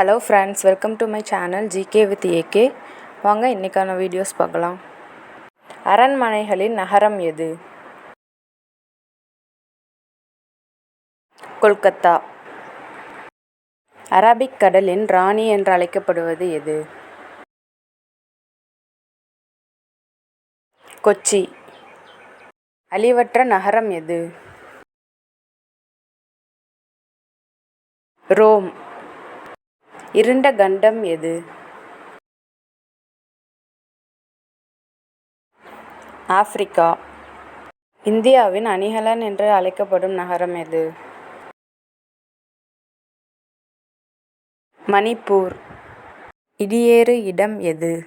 Hello friends welcome to my channel GK with AK வாங்க இன்றைக்கான videos பார்க்கலாம். அரண்மனைகளின் நகரம் எது? கொல்கத்தா. அரபிக் கடலின் ராணி என்று அழைக்கப்படுவது எது? கொச்சி. அழிவற்ற நகரம் எது? ரோம். இருண்ட கண்டம் எது? ஆப்பிரிக்கா. இந்தியாவின் அணிகலன் என்று அழைக்கப்படும் நகரம் எது? மணிப்பூர். இடியேறு இடம் எது?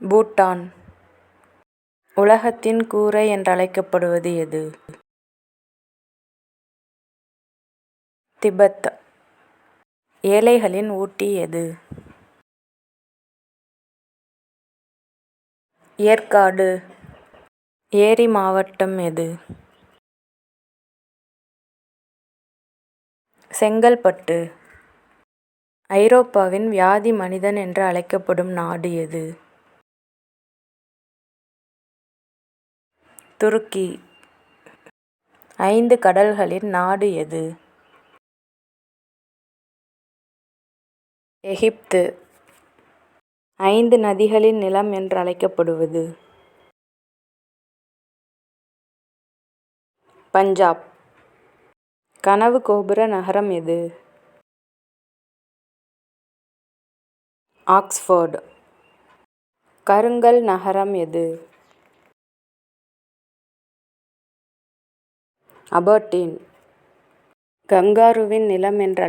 பூட்டான். உலகத்தின் கூரை என்றழைக்கப்படுவது எது? திபெத். ஏழைகளின் ஊட்டி எது? ஏற்காடு. ஏரி மாவட்டம் எது? செங்கல்பட்டு. ஐரோப்பாவின் வியாதி மனிதன் என்று அழைக்கப்படும் நாடு எது? துருக்கி. ஐந்து கடல்களின் நாடு எது? எகிப்து. ஐந்து நதிகளின் நிலம் என்று அழைக்கப்படுவது. பஞ்சாப். கனவு கோபுர நகரம் எது? ஆக்ஸ்ஃபோர்டு. கருங்கல் நகரம் எது? அபர்டீன். கங்காருவின் நிலம் என்று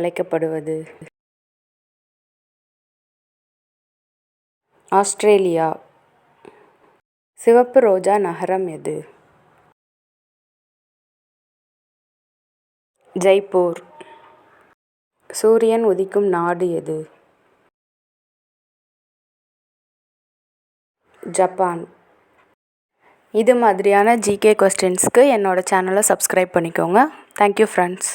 ஆஸ்திரேலியா. சிவப்பு ரோஜா நகரம் எது? ஜெய்ப்பூர். சூரியன் உதிக்கும் நாடு எது? ஜப்பான். இது மாதிரியான ஜிகே கொஸ்டின்ஸ்க்கு என்னோடய சேனலை சப்ஸ்கிரைப் பண்ணிக்கோங்க. Thank you friends